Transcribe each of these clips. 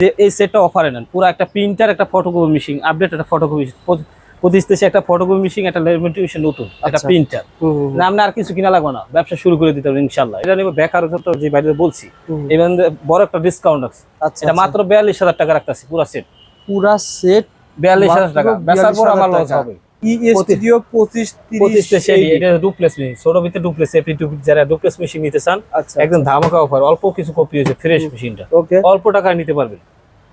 যে এই সেটটা অফারে নেন। পুরো একটা প্রিন্টার একটা ফটোকপি মেশিন আপডেট একটা ফটোকপি দেশে একটা ফটোকপি মেশিন একটা লেমিটেশন নতুন একটা আচ্ছা। প্রিন্টার না আপনি আর কিছু কিনা লাগবে না। ব্যবসা শুরু করে দিতে হবে ইনশাল্লাহ এটা নিয়ে বেকার যে বাইরে বলছি এবার বড় একটা ডিসকাউন্ট আছে। আচ্ছা এটা মাত্র বিয়াল্লিশ হাজার টাকা রাখতেছি পুরো সেট পুরা সেট বিয়াল্লিশ হাজার টাকা। বেচার পর আমার লস হবে। স্টুডিও পঁচিশ পঁচিশ তিরিশ এটা ডুপ্লেস মেশিন ছোট ভিতরে ডুপ্লেস এফটি যারা ডুপ্লেস মেশিন নিতে চান একদম ধামাকা অফার অল্প কিছু কপি হয়েছে ফ্রেশ মেশিনটা ওকে। অল্প টাকায় নিতে পারবেন।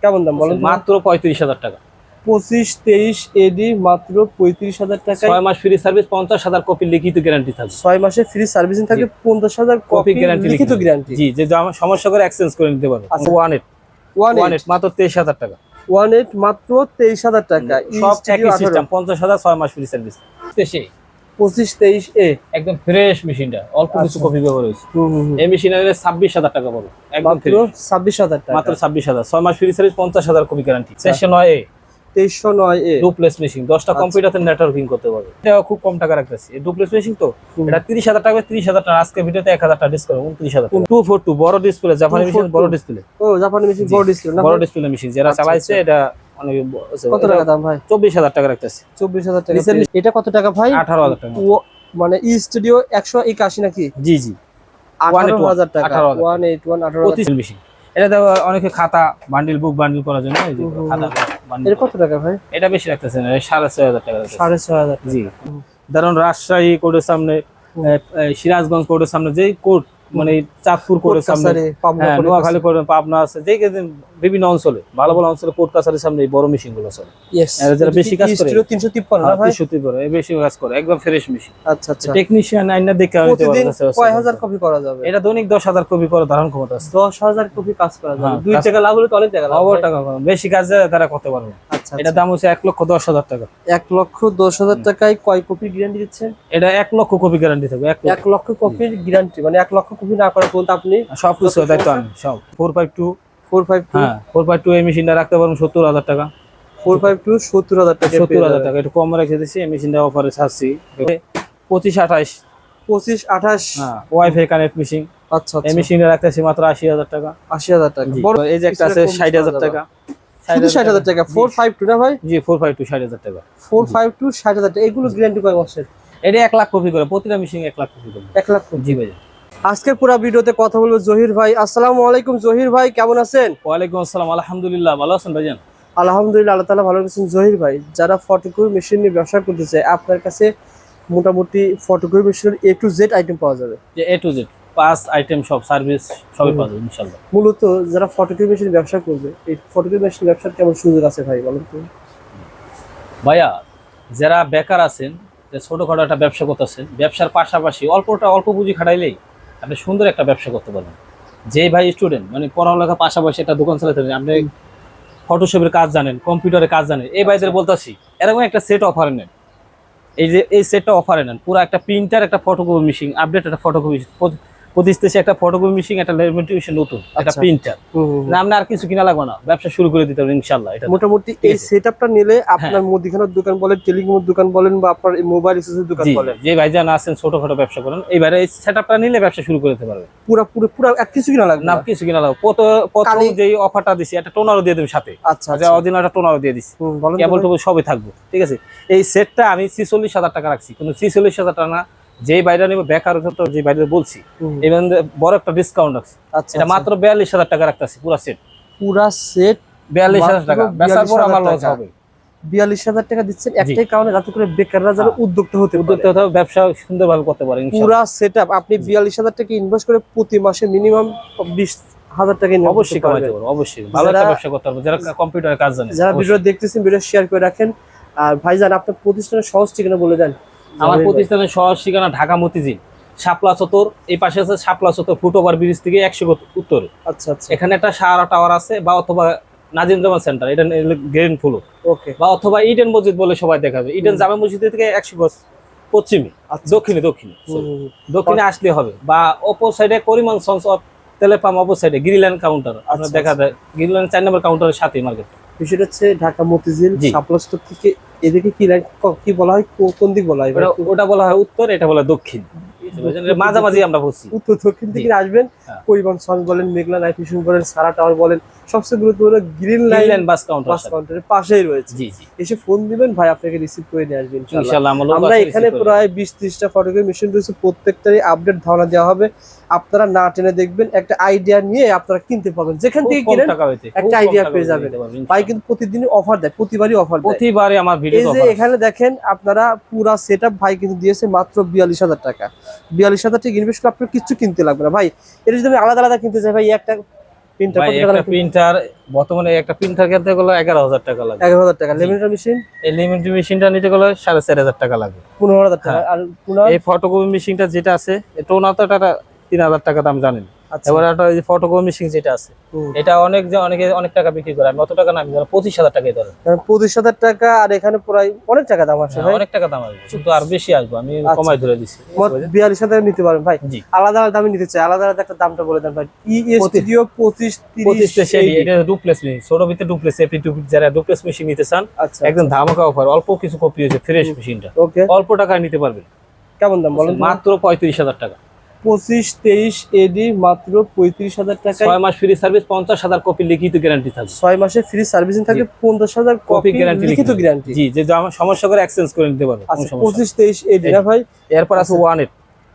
কেমন দাম বলেন মাত্র পঁয়ত্রিশ হাজার টাকা। পঁচিশ তেইশ এডি মাত্র পঁয়ত্রিশ হাজার টাকায়। ছয় মাস ফ্রি সার্ভিস পঞ্চাশ হাজার কপি লিখিত গ্যারান্টি থাকবে। মাসে ফ্রি সার্ভিসিং থাকে পঞ্চাশ হাজার কপি গ্যারান্টি লিখিত গ্যারান্টি জি যে যা- সমস্যা করে এক্সচেঞ্জ করে নিতে পারবে। আচ্ছা। ওয়ান এইট ওয়ান মাত্র তেইশ হাজার টাকা। ওয়ান এইট মাত্র তেইশ হাজার টাকা। সব একই সিস্টেম পঞ্চাশ হাজার ছয় মাস ফ্রি সার্ভিস সেই পঁচিশ তেইশ এ। একদম ফ্রেশ মেশিনটা অল্প কিছু আচ্ছা। কপি ব্যবহার হয়েছে। এই মেশিন আনলে ছাব্বিশ হাজার টাকা পাবো একদম ছাব্বিশ হাজার টাকা। মাত্র ছাব্বিশ হাজার ছয় মাস ফ্রি সার্ভিস পঞ্চাশ হাজার কপি গ্যারান্টি সেশন নয় এ। তেইশশো নয় এ। ডুপ্লেস মেশিন দশটা আচ্ছা। কম্পিউটার নেটওয়ার্কিং করতে পারবে। এটা খুব কম টাকা রাখতেছি। ডুপ্লেস মেশিন তো এটা তিরিশ হাজার টাকা তিরিশ হাজার টাকা আজকে ভিডিওতে এক হাজার টাকা ডিসকাউন্ট উনত্রিশ হাজার টু ফোর টু বড় ডিসপ্লে জাপানি মেশিন বড় ডিসপ্লে ও জাপানি মেশিন বড় ডিসপ্লে বড় ডিসপ্লে মেশিন যারা আচ্ছা, চালাইছে আচ্ছা। এটা কত টাকা দাম ভাই? চব্বিশ হাজার টাকা রাখতেছি। চব্বিশ হাজার টাকা এটা কত টাকা ভাই? আঠারো হাজার টাকা। মানে ই স্টুডিও একশো একাশি নাকি? জি জি। আঠারো হাজার টাকা। ওয়ান এইট ওয়ান আঠারো মেশিন এটা অনেকে খাতা বান্ডিল বুক বান্ডিল করার জন্য খাতা এর কত টাকা ভাই? এটা বেশি রাখতেছেন সাড়ে ছয় হাজার টাকা সাড়ে ছয় হাজার জি। ধরুন রাজশাহী কোর্টের সামনে সিরাজগঞ্জ কোর্টের সামনে যেই কোর্ট মানে চাঁদপুর কোর্টের সামনে হ্যাঁ নোয়াখালী কোর্ট পাবনা আছে। যে বিভিন্ন অঞ্চলে ভালো ভালো অঞ্চলে কোর্ট কাছারির সামনে এই বড় মেশিনগুলো চলে. যারা বেশি কাজ করে। তিনশো তিপ্পান্ন না ভাই? সত্যি করে এই বেশি কাজ করে একদম ফ্রেশ মেশিন আচ্ছা আচ্ছা। টেকনিশিয়ান আইনা দেখে কয় হাজার কপি করা যাবে? এটা দৈনিক দশ হাজার কপি করে ধারণ ক্ষমতা আছে। দশ হাজার কপি কাজ করা যাবে। হ্যাঁ, দুই টাকা লাভ হলে তো অনেক টাকা লাভ টাকা বেশি কাজ তারা করতে পারবে এটা দাম হচ্ছে এক লক্ষ দশ হাজার টাকা। এক লক্ষ দশ হাজার টাকায় কয় কপি গ্যারান্টি দিচ্ছেন এটা এক লক্ষ কপি গ্যারান্টি থাকবে এক লক্ষ কপির গ্যারান্টি মানে এক লক্ষ কপি না করা পর্যন্ত আপনি সব কিছু দায়িত্ব আমি সব। Four five two four five হ্যাঁ ফোর ফাইভ টু এই মেশিনটা রাখতে পারবেন সত্তর হাজার টাকা। ফোর ফাইভ টু সত্তর হাজার টাকা সত্তর হাজার টাকা একটু কম রেখে দিচ্ছি এই মেশিনটা অফারে ছাড়ছি। পঁচিশ আঠাইশ পঁচিশ আঠাশ? ওয়াইফাই কানেক্ট মেশিন আচ্ছা এই আচ্ছা মেশিনটা রাখতেছি মাত্র আশি হাজার টাকা। আশি হাজার টাকা। এই যে একটা আছে ষাট হাজার টাকা। শুধু টাকা। ফোর ফাইভ টু না ভাই? জি টাকা। এগুলো গ্যারান্টি কয় বছর এটা লাখ কপি করে। প্রতিটা মেশিন লাখ কপি করে লাখ জি ভাই আজকের পুরো ভিডিওতে কথা বলব জহির ভাই। আসসালামু আলাইকুম জহির ভাই কেমন আছেন? ওয়ালাইকুম আসসালাম আলহামদুলিল্লাহ। ভালো আছেন ভাইজান? আলহামদুলিল্লাহ আল্লাহ তালা ভালো আছেন জহির ভাই যারা ফটোকপি মেশিন নিয়ে ব্যবসা করতে চায় আপনার কাছে মোটামুটি ফটোকপি মেশিনের এ টু জেড আইটেম পাওয়া যাবে। যে A to Z pass item সব সার্ভিস সবই যাবে ইনশাল্লাহ মূলত যারা ফটোকপি মেশিন ব্যবসা করবে এই ফটোকপি মেশিন ব্যবসার কেমন সুযোগ আছে ভাই বলুন তো? ভাইয়া যারা বেকার আছেন যে ছোটখাটো একটা ব্যবসা করতেছেন ব্যবসার পাশাপাশি অল্পটা অল্প পুঁজি খাটাইলেই আপনি সুন্দর একটা ব্যবসা করতে পারবেন। যে ভাই স্টুডেন্ট মানে পড়ালেখার পাশাপাশি একটা দোকান চালাতে পারেন আপনি ফটোশপের কাজ জানেন কম্পিউটারের কাজ জানেন এই ভাইদের বলতেছি এরকম একটা সেট অফারে নেন। এই যে এই সেটটা অফারে নেন পুরো একটা প্রিন্টার একটা ফটোকপি মেশিন আপডেট একটা ফটোকপি দেশে একটা ফটোকপি মেশিন একটা নতুন একটা আচ্ছা। প্রিন্টার আপনি আর কিছু কিনা লাগবে না। ব্যবসা শুরু করে দিতে হবে এটা মোটামুটি এই আছে। সেট আপটা নিলে আপনার মুদিখানার দোকান বলেন টেলিকমের দোকান বলেন বা আপনার মোবাইল এক্সেসরির দোকান বলেন। যে ভাইজান আছেন ছোটখাটো ব্যবসা করেন এইবারে এই সেটআপটা নিলে ব্যবসা শুরু করে দিতে পারবে পুরো পুরো পুরো এক কিছু কিনা লাগবে না কিছু কিনা লাগবে প্রথম কালি- যেই অফারটা দিছি একটা টোনারও দিয়ে দেবে সাথে। আচ্ছা যে আচ্ছা। অদিন একটা টোনারও দিয়ে দিছি। কেবল ভাই। সবই থাকব। ঠিক আছে এই সেটটা আমি ছিচল্লিশ হাজার টাকা রাখছি কিন্তু ছিচল্লিশ হাজার টাকা না যেই বাইরে নেবে বেকার তো যে বাইরে বলছি বড় একটা ডিসকাউন্ট আছে। আচ্ছা এটা আচ্ছা। মাত্র বিয়াল্লিশ হাজার টাকা রাখতেছি পুরো সেট পুরা সেট বিয়াল্লিশ হাজার টাকা। বেচার পর 42,000 আমার লস হবে। বিয়াল্লিশ হাজার টাকা দিচ্ছেন একটাই কারণে যাতে করে বেকাররা যেন হ্যাঁ। উদ্যোক্তা হতে উদ্যোক্তা হতে ব্যবসা সুন্দরভাবে করতে পারে ইনশাআল্লাহ। পুরা সেট আপনি বিয়াল্লিশ হাজার টাকা ইনভেস্ট করে প্রতি মাসে মিনিমাম বিশ হাজার টাকা অবশ্যই কামাইতে পারব অবশ্যই। ভালো একটা ব্যবসা করতে পারব যারা কম্পিউটারের কাজ জানে যারা ভিডিও দেখতেছেন ভিডিও শেয়ার করে রাখেন। আর ভাইজান আপনার প্রতিষ্ঠানের সহজ ঠিকানা বলে দেন। আমার প্রতিষ্ঠানের সহজ ঠিকানা ঢাকা মতিঝিল। শাপলা চত্বর এই পাশে আছে শাপলা চত্বর ফুট ওভার ব্রিজ থেকে একশো উত্তরে। আচ্ছা আচ্ছা। এখানে একটা সাহারা টাওয়ার আছে বা অথবা নাজিম জামান সেন্টার এটা গ্রেন ফ্লোর ওকে। বা অথবা ইডেন মসজিদ বলে সবাই দেখাবে। ইডেন জামা মসজিদ থেকে একশো গজ পশ্চিমে আচ্ছা দক্ষিণে দক্ষিণে হুম, দক্ষিণে আসলে হবে। বা অপর সাইডে করিমান সন্স তেলের পাম্প অপর সাইডে গ্রিল্যান্ড কাউন্টার আপনার আচ্ছা, দেখা যায় গ্রিল্যান্ড চার নম্বর কাউন্টারের সাথে মার্কেট বিষয়টা হচ্ছে ঢাকা মতিঝিল জি। সাপ্লাস থেকে এদিকে কি কি বলা হয়? কোন দিক বলা হয়? ওটা বলা হয় উত্তর এটা বলা হয় দক্ষিণ। মাঝামাঝি আমরা বসছি উত্তর দক্ষিণ থেকে আসবেন। হ্যাঁ। পরিবহন সঞ্জ বলেন মেঘলা নাইট মিশন বলেন সারা টাওয়ার বলেন সবচেয়ে গুরুত্বপূর্ণ green line bus counter bus কাউন্টারের পাশেই রয়েছে। এসে ফোন দিবেন ভাই আপনাকে রিসিভ করে নিয়ে আসবেন ইনশাআল্লাহ। আমরা এখানে। প্রায় বিশ ত্রিশটা ফটোগ্রাফি মেশিন রয়েছে। প্রত্যেকটারই আপডেট ধারণা দেওয়া হবে। আপনারা না টেনে দেখবেন একটা আইডিয়া নিয়ে আপনারা কিনতে পারবেন। যেখান থেকে কিনেন একটা টাকা পেয়ে যাবেন। ভাই কিন্তু প্রতিদিন অফার দেয় প্রতিবারই অফার দেয়। প্রতিবারে আমার ভিডিও এই যে এখানে দেখেন আপনারা পুরা সেট ভাই কিন্তু দিয়েছে মাত্র বিয়াল্লিশ হাজার টাকা। বিয়াল্লিশ হাজার টাকা ইনভেস্ট করে আপনার কিছু কিনতে লাগবে না। ভাই এটা যদি আমি আলাদা আলাদা কিনতে চাই ভাই একটা প্রিন্টার একটা? প্রিন্টার বর্তমানে একটা প্রিন্টার কিনতে গেলে এগারো হাজার টাকা লাগে এগারো হাজার টাকা। লেমিনেটর মেশিন এই লিমিটেড মেশিনটা নিতে গেলে সাড়ে চার হাজার টাকা লাগে পনেরো হাজার টাকা। হ্যাঁ। আর এই ফটোকপি মেশিনটা যেটা আছে এটা ওনার টাকা তিন হাজার টাকা দাম জানেন। আচ্ছা। এবার একটা মেশিন যেটা আছে এটা অনেক যে অনেকে অনেক টাকা বিক্রি করে আমি অত টাকা না আমি ধরো পঁচিশ হাজার টাকাই ধরে পঁচিশ হাজার টাকা আর এখানে প্রায় অনেক টাকা দাম আছে অনেক টাকা দাম আসবে কিন্তু আর বেশি আসব আমি আচ্ছা। কমাই ধরে দিছি। বিয়াল্লিশ হাজার নিতে পারেন ভাই। আলাদা আলাদা দামে নিতে চাই আলাদা আলাদা একটা দামটা বলে দেন ভাই। স্টুডিও পঁচিশ। পঁচিশ এটা ডুপ্লেস মেশিন ছোট ভিতরে ডুপ্লেস এপি যারা ডুপ্লেস মেশিন নিতে চান আচ্ছা একদম ধামাকা অফার অল্প কিছু কপি হয়েছে ফ্রেশ মেশিনটা অল্প টাকায় নিতে পারবেন। কেমন দাম বলেন মাত্র পঁয়ত্রিশ হাজার টাকা। পঁচিশ তেইশ এডি মাত্র পঁয়ত্রিশ হাজার টাকা ছয় মাস ফ্রি সার্ভিস পঞ্চাশ হাজার কপি লিখিত গ্যারান্টি থাকবে। ছয় মাসে ফ্রি সার্ভিসিং থাকে পঞ্চাশ হাজার কপি গ্যারান্টি লিখিত গ্যারান্টি জি যে সমস্যা করে এক্সচেঞ্জ করে নিতে পারবে আচ্ছা পঁচিশ তেইশ এডি না ভাই? এরপর আছে one eight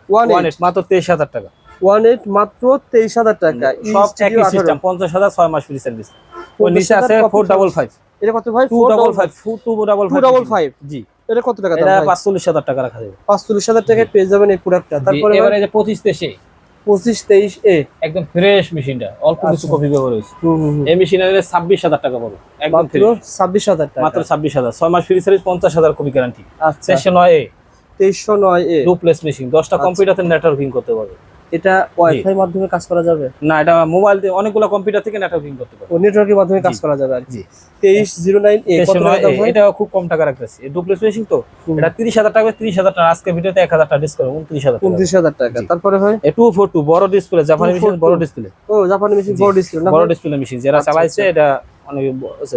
one one eight মাত্র তেইশ হাজার টাকা। ওয়ান এইট মাত্র তেইশ হাজার টাকা। সব একই সিস্টেম পঞ্চাশ হাজার ছয় মাস ফ্রি সার্ভিস ওই নিচে আছে ফোর ডাবল ফাইভ এটা কত ভাই? Two double five two double two double five জি। এটা কত টাকা দাম এটা ভাই? পাঁচচল্লিশ হাজার টাকা রাখা যাবে। পাঁচচল্লিশ হাজার টাকায় পেয়ে যাবেন এই প্রোডাক্টটা তারপরে এবারে যে পঁচিশ তেইশে। পঁচিশ তেইশ এ। একদম ফ্রেশ মেশিনটা অল্প কিছু। কপি ব্যবহার হয়েছে। এই মেশিনের ছাব্বিশ হাজার টাকা পাবো। একদম ফ্রেশ ছাব্বিশ হাজার টাকা। মাত্র ছাব্বিশ হাজার। ছয় মাস ফ্রি সার্ভিস পঞ্চাশ হাজার কপি গ্যারান্টি আচ্ছা। চারশো নয় এ। তেইশশো নয় এ। ডুপ্লেস মেশিন দশটা আচ্ছা। কম্পিউটারতে নেটওয়ার্কিং করতে পারবে। এটা ওয়াইফাই মাধ্যমে কাজ করা যাবে? না এটা মোবাইল দিয়ে অনেকগুলো কম্পিউটার থেকে নেটওয়ার্কিং করতে পারবে। ও নেটওয়ার্কের মাধ্যমে কাজ করা যাবে আর কি। জি। তেইশ জিরো নাইন এ কত টাকা দাম ভাই? এটা খুব কম টাকা রাখতেছি ডুপ্লেস মেশিন তো এটা তিরিশ হাজার টাকা তিরিশ হাজার টাকা আজকে ভিডিওতে এক হাজার টাকা ডিসকাউন্ট উনত্রিশ হাজার টাকা। তারপরে ভাই? টু ফোর টু বড় ডিসপ্লে জাপানি মেশিন বড় ডিসপ্লে ও জাপানি মেশিন বড় ডিসপ্লে না বড়? ডিসপ্লে মেশিন যারা আচ্ছা, চালাইছে আচ্ছা। এটা অনেক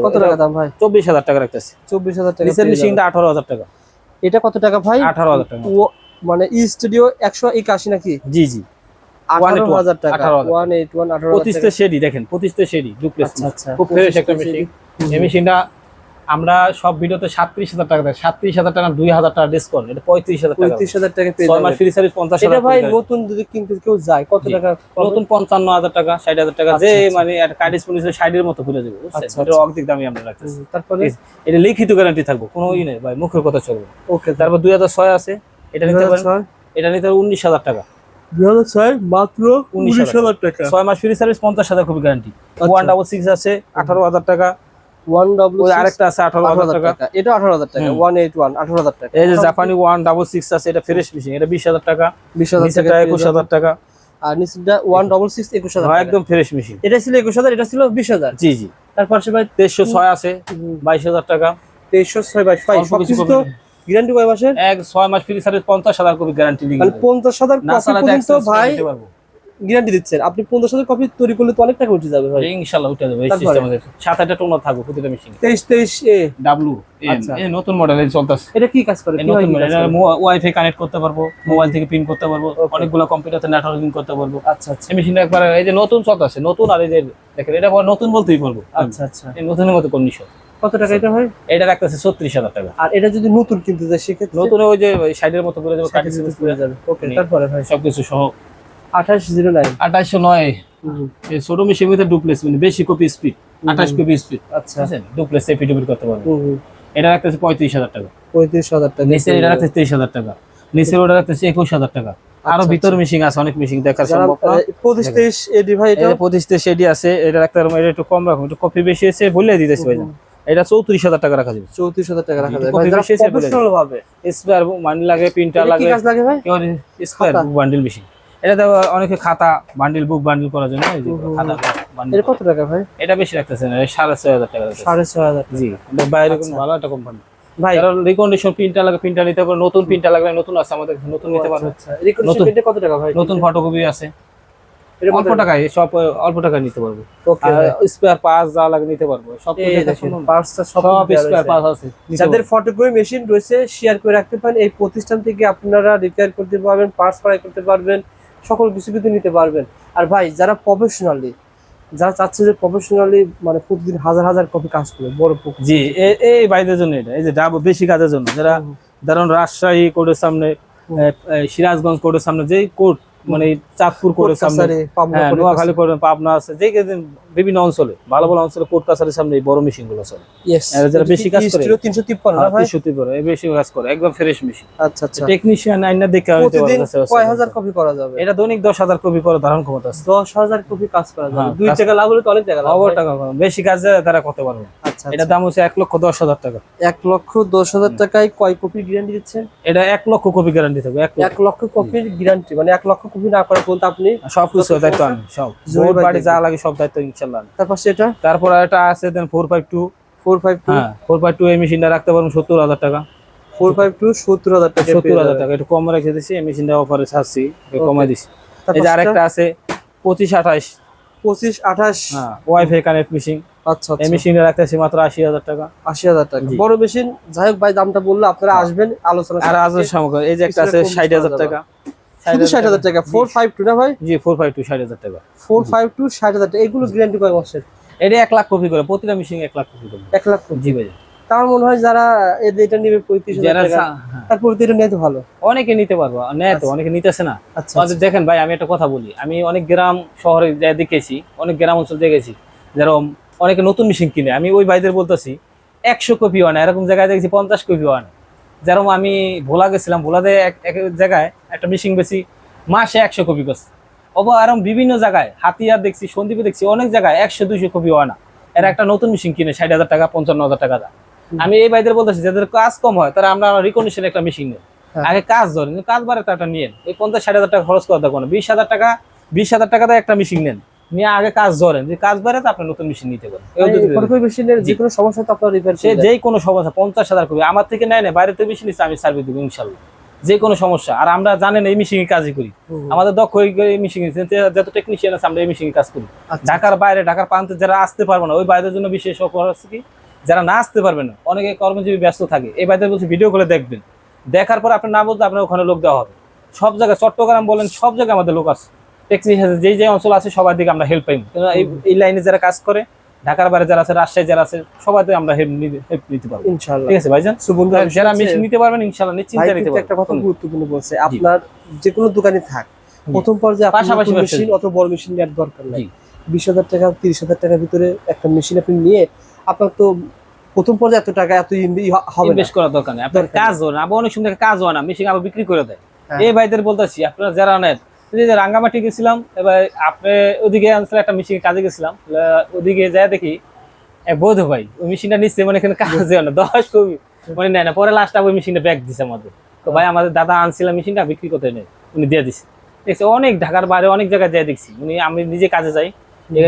কত টাকা দাম ভাই? চব্বিশ হাজার টাকা রাখতেছি চব্বিশ হাজার টাকা নিচের মেশিনটা আঠারো হাজার টাকা। এটা কত টাকা ভাই? আঠারো হাজার টাকা। ও মানে ই স্টুডিও একশো একাশি নাকি? জি জি। 181, টাকা। 18,000 ওয়ান এইট ওয়ান আঠারো হাজার পঁচিশতে শেডি দেখেন পঁচিশতে শেডি ডুপ্লেস আচ্ছা আচ্ছা। খুব ফ্রেশ একটা মেশিন এই মেশিনটা আমরা সব ভিডিওতে সাতত্রিশ হাজার টাকা দেয়। সাতত্রিশ হাজার টাকা দুই হাজার টাকা ডিসকাউন্ট এটা পঁয়ত্রিশ হাজার টাকা। পঁয়ত্রিশ হাজার টাকা ছয় মাস ফ্রি সার্ভিস পঞ্চাশ এটা ভাই নতুন যদি কিনতে কেউ যায় কত টাকা নতুন পঞ্চান্ন হাজার টাকা ষাট হাজার টাকা আচ্ছা, যে। মানে কার্ডিস পুলিশ ষাটের মতো খুলে দেবে এটা। অর্ধেক দামই আমরা রাখতেছি। তারপরে? এটা লিখিত গ্যারান্টি থাকব কোনো ই নেই ভাই মুখের কথা চলবে ওকে। তারপর দুই হাজার ছয় আছে এটা নিতে পারেন। এটা নিতে পারেন উনিশ হাজার টাকা। মাত্র উনিশ হাজার টাকা। ছয় মাস ফ্রি সার্ভিস পঞ্চাশ হাজার খুবই গ্যারান্টি। ওয়ান ডাবল সিক্স আছে আঠারো হাজার টাকা। ওয়ান ডাবল আরেকটা আছে আঠারো হাজার টাকা। টাকা। এটা আঠারো হাজার টাকা ওয়ান এইট ওয়ান আঠারো হাজার টাকা। এই যে জাপানি ওয়ান ডাবল সিক্স আছে এটা ফ্রেশ মেশিন এটা বিশ হাজার টাকা। বিশ হাজার টাকা একুশ হাজার টাকা। আর নিচেটা ওয়ান ডবল সিক্স একুশ হাজার হ্যাঁ, একদম ফ্রেশ মেশিন এটা ছিল একুশ হাজার এটা ছিল বিশ হাজার। জি জি। তারপর সে ভাই তেইশশো ছয় আছে বাইশ হাজার টাকা। তেইশশো ছয় বাইশ গ্যারান্টি কয় মাসের? এক ছয় মাস ফ্রি সার্ভিস পঞ্চাশ হাজার কপি গ্যারান্টি মানে কপি পর্যন্ত ভাই গ্যারান্টি দিচ্ছেন। আপনি পঞ্চাশ হাজার কপি তৈরি করলে তো অনেক টাকা উঠে যাবে ভাই। ইনশাল্লাহ উঠে যাবে এই সিস্টেম থাকবে প্রতিটা মেশিন তেইশ তেইশ এ। ডাব্লু আচ্ছা। এই নতুন মডেল এই চলতেছে। এটা কি কাজ করে? নতুন মডেল ওয়াইফাই কানেক্ট করতে পারব মোবাইল থেকে প্রিন্ট করতে পারব. অনেকগুলো কম্পিউটারতে নেটওয়ার্কিং করতে পারব। আচ্ছা আচ্ছা। এই মেশিনটা একবার এই যে নতুন চলতেছে নতুন আর এই যে দেখেন এটা নতুন বলতেই পারব। আচ্ছা আচ্ছা। এই নতুনের মতো কন্ডিশন কত টাকা এটা হয়? এটা রাখতেছে ছত্রিশ হাজার টাকা। আর এটা যদি নতুন কিনতে যায় সেক্ষেত্রে নতুন ওই যে সাইডের মতো করে দেবো কাটি সার্টিফিকেট যাবে। ওকে তারপরে ভাই? সবকিছু সহ। আঠাশ জিরো নাইন। আঠাশশো নয়। এই ছোট মেশিন মধ্যে ডুপ্লেস মানে বেশি কপি স্পিড আঠাশ কপি স্পিড আচ্ছা। ডুপ্লেস এপি করতে পারব। এটা রাখতেছে পঁয়ত্রিশ হাজার টাকা। পঁয়ত্রিশ হাজার টাকা। নিচের এটা রাখতেছে তেইশ হাজার টাকা। নিচের ওটা রাখতেছে একুশ হাজার টাকা। আরও আচ্ছা, ভিতর মেশিন আছে অনেক মেশিন দেখার যারা সম্ভব না। এডি ভাই এটা পঁচিশতে সেডি আছে এটা রাখতে পারব এটা একটু কম রাখুন একটু কপি বেশি আছে বলে দিতেছি ভাই। এটা চৌত্রিশ হাজার টাকা রাখা যাবে। চৌত্রিশ হাজার টাকা রাখা বেশি স্পেয়ার মানি লাগে প্রিন্টার লাগে? বান্ডিল মেশিন এটা তো অনেকে খাতা বান্ডিল বুক বান্ডিল করার জন্য খাতা বান্ডিল কত টাকা ভাই? এটা বেশি রাখতেছে না সাড়ে ছয় হাজার টাকা সাড়ে ছয় হাজার জি বাইরে আচ্ছা। ভালো একটা কোম্পানি ভাই। রিকন্ডিশন প্রিন্টার লাগে প্রিন্টার নিতে পারো নতুন প্রিন্টার লাগলে নতুন আছে আমাদের নতুন নিতে পারো আচ্ছা, নতুন- কত টাকা ভাই? নতুন ফটোকপি আছে। অল্প টাকায় সব অল্প টাকায় নিতে পারব। স্পেয়ার পাস যা লাগে নিতে পারব সব কিছু পার্টসটা সব স্পেয়ার। পাস আছে যাদের। ফটোকপি মেশিন রয়েছে শেয়ার করে রাখতে পারেন। এই প্রতিষ্ঠান থেকে আপনারা রিপেয়ার করতে পারবেন পার্টস ক্রয় করতে পারবেন সকল কিছু কিন্তু নিতে পারবেন। আর ভাই যারা প্রফেশনালি যারা চাচ্ছে যে প্রফেশনালি মানে প্রতিদিন হাজার হাজার কপি কাজ করবে বড় জি এই বাইদের জন্য এটা এই যে ডাব বেশি কাজের জন্য যারা ধরুন রাজশাহী কোর্টের সামনে সিরাজগঞ্জ কোর্টের সামনে যেই কোর্ট মানে চাঁদপুর পাবনা হ্যাঁ নোয়াখালী কোর্ট পাবনা আছে। যে বিভিন্ন অঞ্চলে ভালো ভালো অঞ্চলে কোর্ট কাছারির সামনে এই বড় মেশিনগুলো চলে যারা বেশি কাজ করে। স্টিরো 353 না ভাই সত্যি করে এই বেশি কাজ করে একদম ফ্রেশ মেশিন আচ্ছা আচ্ছা। টেকনিশিয়ান আইনা দেখে কয় হাজার কপি করা যাবে? এটা দৈনিক দশ হাজার কপি করে ধারণ ক্ষমতা আছে। দশ হাজার কপি কাজ করা যাবে। হ্যাঁ, দুই টাকা লাভ হলে তো অনেক টাকা লাভ টাকা বেশি কাজে তারা করতে পারবে এটা দাম হচ্ছে এক লক্ষ দশ হাজার টাকা। এক লক্ষ দশ হাজার টাকায় কয় কপি গ্যারান্টি দিচ্ছেন এটা এক লক্ষ কপি গ্যারান্টি থাকবে এক লক্ষ। কপির গ্যারান্টি মানে এক লক্ষ কপি না করা পর্যন্ত আপনি সব কিছু দায়িত্ব আমি সব। জমি বাড়ি যা লাগে সব দায়িত্ব ইনশাল্লাহ তারপর সেটা? তারপর এটা আছে then four five two four five two four five two এই মেশিনটা রাখতে পারবেন সত্তর হাজার টাকা। ফোর ফাইভ টু সত্তর হাজার টাকা সত্তর হাজার টাকা একটু কম রেখে দিছি এই মেশিনটা অফারে ছাড়ছি কমাই দিছি। এই যে আরেকটা আছে পঁচিশ আঠাশ। পঁচিশ আঠাশ। হ্যাঁ ওয়াইফাই কানেক্ট মেশিন আচ্ছা এই আচ্ছা মেশিনটা রাখতেছি মাত্র আশি হাজার টাকা। আশি হাজার টাকা। বড় মেশিন যাই হোক ভাই দামটা বললে আপনারা হ্যাঁ। আসবেন আলোচনা আর। এই যে একটা আছে ষাট হাজার টাকা। শুধু ষাট হাজার টাকা। ফোর ফাইভ টু না ভাই? জি ফোর ফাইভ টু ষাট হাজার টাকা। ফোর ফাইভ টু ষাট হাজার টাকা। এগুলো গ্যারান্টি কয় বছর এটা এক লাখ কপি করে প্রতিটা মেশিন এক লাখ কপি করে। এক লাখ জি ভাই। তার মনে হয় যারা এটা নিবে পঁয়ত্রিশ হ্যাঁ, তারপর তো এটা নিয়ে তো ভালো। অনেকে নিতে পারব নেয় তো আচ্ছা। অনেকে নিতেছে না। আচ্ছা আমাদের দেখেন ভাই আমি একটা কথা বলি। আমি অনেক গ্রাম শহরে দেখেছি অনেক গ্রাম অঞ্চল দেখেছি যেরকম অনেকে নতুন মেশিন কিনে। আমি ওই ভাইদের বলতেছি একশো কপি হয় না এরকম জায়গায় দেখেছি পঞ্চাশ কপি হয় না যেরকম আমি ভোলা গেছিলাম ভোলাতে এক এক জায়গায় একটা মেশিন বেশি মাসে একশো কপি করছে অব আরম বিভিন্ন জায়গায় হাতিয়ার দেখছি সন্দীপে দেখছি অনেক জায়গায় একশো দুইশো কপি হয় না এরা একটা নতুন মেশিন কিনে ষাট হাজার টাকা পঞ্চান্ন হাজার টাকা হুম। আমি এই ভাইদের বলতেছি যাদের কাজ কম হয় তারা আমরা রিকন্ডিশন একটা মেশিন নেই। হ্যাঁ। আগে কাজ ধরেন কাজ বাড়ে তো একটা নিয়েন। ওই পঞ্চাশ ষাট হাজার টাকা খরচ করা দেখো না বিশ হাজার টাকা বিশ হাজার টাকা দিয়ে একটা মেশিন নেন। নিয়ে আগে কাজ ধরেন যে কাজ বাড়ে তো আপনি নতুন মেশিন নিতে পারেন। মেশিনের যে কোনো সমস্যা তো আপনারা রিপেয়ার সে যেই কোনো সমস্যা পঞ্চাশ হাজার কপি আমার থেকে নেয় না বাইরে থেকে মেশিন নিচ্ছে আমি সার্ভিস দেবো ইনশাল্লাহ। যে কোনো সমস্যা আর আমরা জানেন এই মেশিনে কাজই করি। আমাদের দক্ষ এই মেশিন যত টেকনিশিয়ান আছে আমরা এই মেশিনে কাজ করি। আচ্ছা। ঢাকার বাইরে ঢাকার প্রান্তে যারা আসতে পারবে না ওই বাইরের জন্য বিশেষ আছে কি? যারা না আসতে পারবে না অনেকে কর্মজীবী ব্যস্ত থাকে এই বাইরে বলছে ভিডিও করে দেখবেন। দেখার পর আপনি না বলতে আপনার ওখানে লোক দেওয়া হবে। সব জায়গায় চট্টগ্রাম বলেন সব জায়গায় আমাদের লোক আছে। যেই যে অঞ্চল আছে সবার দিকে আমরা হেল্প পাই এই লাইনে যারা কাজ করে ঢাকার বাইরে যারা আছে রাজশাহী যারা আছে সবাই আমরা হেল্প নিতে পারব। ইনশাআল্লাহ। ঠিক আছে ভাইজান? সো যারা মেশিন নিতে পারবেন ইনশাল্লাহ নিশ্চিন্তে নিতে কিন্তু একটা কথা পারবেন গুরুত্বপূর্ণ বলছে আপনার যে কোনো দোকানে থাক প্রথম পর্যায়ে পাশাপাশি মেশিন অত বড় মেশিন নেওয়ার দরকার নাই। বিশ হাজার টাকা তিরিশ হাজার টাকার ভিতরে একটা মেশিন আপনি নিয়ে আপনার তো প্রথম পর্যায়ে এত টাকা এত ইনভেস্ট করার দরকার নেই। আপনার কাজ হয় না। আবার অনেক সময় কাজ হয় না মেশিন আবার বিক্রি করে দেয়। হ্যাঁ। এই ভাইদের বলতেছি আপনারা যারা নেন যে রাঙ্গামাটি গেছিলাম এবার আপনি ওদিকে আনছিল একটা মেশিন কাজে গেছিলাম। ওদিকে যায় দেখি বৌদ্ধ ভাই ওই মেশিনটা নিচ্ছে মানে এখানে কাজ হয় না দশ কবি মানে নেয় না। পরে লাস্ট ওই মেশিনটা ব্যাগ দিছে আমাদের। তো ভাই আমাদের দাদা আনছিলাম মেশিনটা বিক্রি করতে নেই উনি দিয়ে দিছে। দেখছি অনেক ঢাকার বাইরে অনেক জায়গায় যায় দেখছি। উনি আমি নিজে কাজে যাই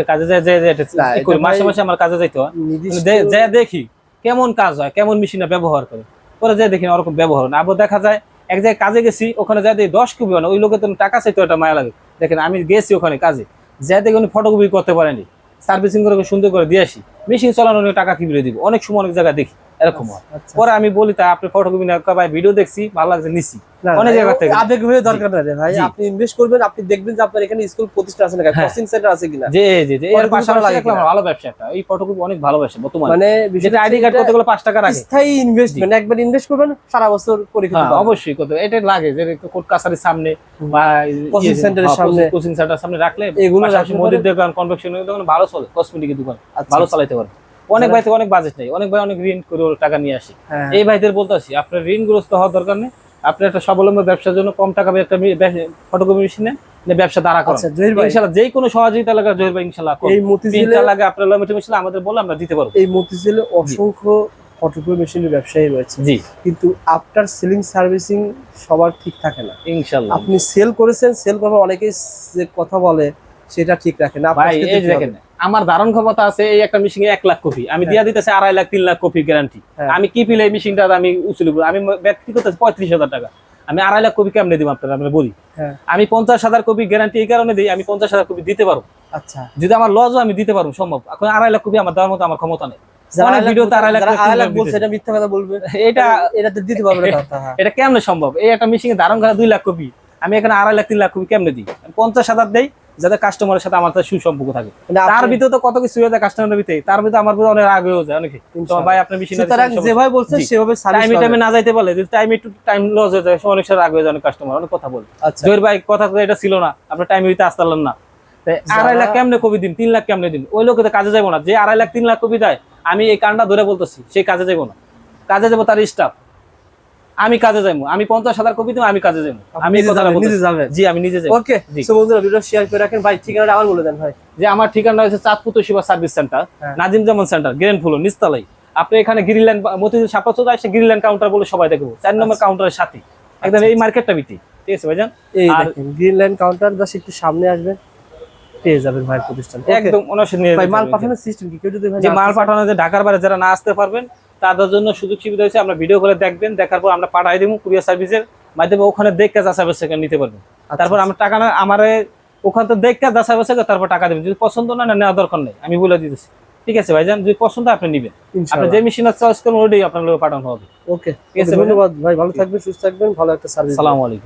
কাজে যায় যায় যায় এটা না, ই করি, মাসে মাসে আমার কাজে যাইতে হয়। নির্দিষ্ট দে- যে দেখি কেমন কাজ হয় কেমন মেশিনটা ব্যবহার করে। পরে যে দেখি ওরকম ব্যবহার না। আবার দেখা যায় এক জায়গায় কাজে গেছি, ওখানে যাতে দশ কপি না। ওই লোকের তো টাকা চাইতো একটা মায়া লাগে। দেখেন, আমি গেছি ওখানে কাজে। যাতে দেখি উনি ফটোকপি করতে পারেনি। সার্ভিসিং করে সুন্দর করে দিয়ে আসি। মেশিন চালানো টাকা কি বেরিয়ে দিব? অনেক সময় অনেক জায়গায় দেখি। এরকম হয়। আচ্ছা। পরে আমি বলি তাই আপনি ফটোকপি না ভাই ভিডিও দেখছি ভালো লাগছে নিছি। অনেক জায়গা থেকে। আবেগ হয়ে দরকার নাই ভাই। আপনি ইনভেস্ট করবেন আপনি দেখবেন যে আপনার এখানে স্কুল প্রতিষ্ঠান আছে না হ্যাঁ। কোচিং সেন্টার আছে কিনা। যে যে যে এর পাশাপাশি লাগে ভালো ব্যবসা একটা। এই ফটোকপি অনেক ভালো ব্যবসা বর্তমানে। মানে যেটা আইডি কার্ড করতে গেলে পাঁচ টাকা রাখে স্থায়ী ইনভেস্টমেন্ট একবার ইনভেস্ট করবেন সারা বছর পরীক্ষা হ্যাঁ অবশ্যই কত এটা লাগে যে কোর্ট কাছারির সামনে বা কোচিং center এর সামনে। কোচিং সেন্টার সামনে রাখলে এগুলো পারেন। দোকান কনভেকশনের দোকান ভালো চলে কসমেটিকের দোকান। আচ্ছা, ভালো আচ্ছা। চালাইতে পারে অনেক ভাই থেকে অনেক বাজেট নেই অনেক ভাই অনেক ঋণ করে টাকা নিয়ে আসে। হ্যাঁ। এই ভাইদের বলতেছি আপনার ঋণগ্রস্ত হওয়ার দরকার নেই আপনি একটা স্বাবলম্বী ব্যবসার জন্য কম টাকা একটা ফটোকপি মেশিন নেন ব্যবসা দাঁড়া করেন। আচ্ছা ইনশাল্লাহ যে কোনো সহযোগিতা লাগে জহির ভাই ইনশাল্লাহ এই মতিঝিলে লাগে আপনার লমিটি মেশিন আমাদের বলে আমরা দিতে পারব। এই মতিঝিলে অসংখ্য ফটোকপি মেশিনের ব্যবসায়ী রয়েছে। জি। কিন্তু আফটার সেলিং সার্ভিসিং সবার ঠিক থাকে না। ইনশাল্লাহ। আপনি সেল করেছেন সেল করার অনেকেই যে কথা বলে সেটা ঠিক রাখে না। ভাই আপনাকে এই যে দেখতে দেখেন হবে। আমার ধারণ ক্ষমতা আছে এই একটা মেশিন এক লাখ কপি। আমি দিয়া দিতেছি আড়াই লাখ তিন লাখ কপি গ্যারান্টি হ্যাঁ। আমি কি পিলে এই মেশিনটা আমি উচুলি আমি ব্যক্তি করতেছি পঁয়ত্রিশ হাজার টাকা। আমি আড়াই লাখ কপি কেমনে দিব আপনার? আমরা বলি। হ্যাঁ। আমি পঞ্চাশ হাজার কপি গ্যারান্টি এই কারণে দিই আমি পঞ্চাশ হাজার কপি দিতে পারব। আচ্ছা। যদি আমার লসও আমি দিতে পারব সম্ভব। এখন আড়াই লাখ কপি আমার দেওয়ার মতো আমার ক্ষমতা নেই। এটা হ্যাঁ কেমনে সম্ভব? এই একটা মেশিনে ধারণ করা দুই লাখ কপি। আমি এখানে আড়াই লাখ তিন লাখ কপি কেমনে দিই? আমি পঞ্চাশ হাজার দেই যাতে কাস্টমারের সাথে আমার সাথে সুসম্পর্ক থাকে। মানে তার ভিতরে তো কত কিছু হয়ে যায় কাস্টমারের ভিতরে। তার ভিতরে আমার ভিতরে অনেক রাগ হয়ে যায় অনেকে। ভাই আপনার সুতরাং যেভাবে বলছেন সেভাবে টাইমে টাইমে না যাইতে পারলে যদি টাইম একটু টাইম লস হয়ে যায় অনেক সময় রাগ হয়ে যায় অনেক কাস্টমার অনেক কথা বলে। আচ্ছা। জয়ের ভাই কথা এটা ছিল না। আপনার টাইমে দিতে আসতে পারলেন না। আড়াই লাখ কেমনে কবি দিন তিন লাখ কেমনে দিন ওই লোকে তো কাজে যাব না। যে আড়াই লাখ তিন লাখ কবি দেয় আমি এই কানটা ধরে বলতেছি সেই কাজে যাব না। কাজে যাব তার স্টাফ আমি কাজে যাব আমি পঞ্চাশ হাজার কপি দেবো আমি কাজে যাব আমি নিজে যাবেন, যাবেন। জি আমি নিজে যাব ওকে সো বন্ধুরা ভিডিও শেয়ার করে রাখেন। ভাই ঠিকানাটা আবার বলে দেন ভাই। যে আমার ঠিকানা হচ্ছে চাঁদপুর তোশিবা সার্ভিস সেন্টার হ্যাঁ। নাজিম জামান সেন্টার গ্রেন ফুলো নিস্তালাই আপনি এখানে গ্রিল্যান্ড মতিঝিল সাপাচুদ আসে গ্রিল্যান্ড কাউন্টার বলে সবাই দেখব চার নম্বর আচ্ছা। কাউন্টারের সাথে। একদম এই মার্কেটটা বিটি ঠিক আছে ভাইজান? এই আর- দেখেন গ্রিন কাউন্টার জাস্ট একটু সামনে আসবেন পেয়ে যাবেন ভাইয়ের প্রতিষ্ঠান। একদম নিয়ে ভাই মাল পাঠানোর সিস্টেম কি? কেউ যদি ভাই মাল পাঠানো যে ঢাকার বাইরে যারা না আসতে পারবেন তাদের জন্য সুযোগ সুবিধা হয়েছে আমরা ভিডিও করে দেখবেন দেখার পর আমরা পাঠাই দেবো কুরিয়ার সার্ভিসের মাধ্যমে ওখানে দেখে যাচাই বাছাই করে নিতে পারবেন। আচ্ছা, তারপর আমরা টাকা না আমার ওখান তো দেখে যাচাই বাছাই করে তারপর টাকা দেবেন। যদি পছন্দ না না নেওয়ার দরকার নেই আমি বলে দিতেছি। ঠিক আছে ভাইজান যদি পছন্দ আপনি নেবেন। আপনি যে মেশিনের চয়েস করবেন ওটাই আপনার লোক পাঠানো হবে। ওকে ঠিক আছে, ধন্যবাদ। ভাই ভালো থাকবেন সুস্থ থাকবেন ভালো একটা সার্ভিস সালামু আলাইকুম।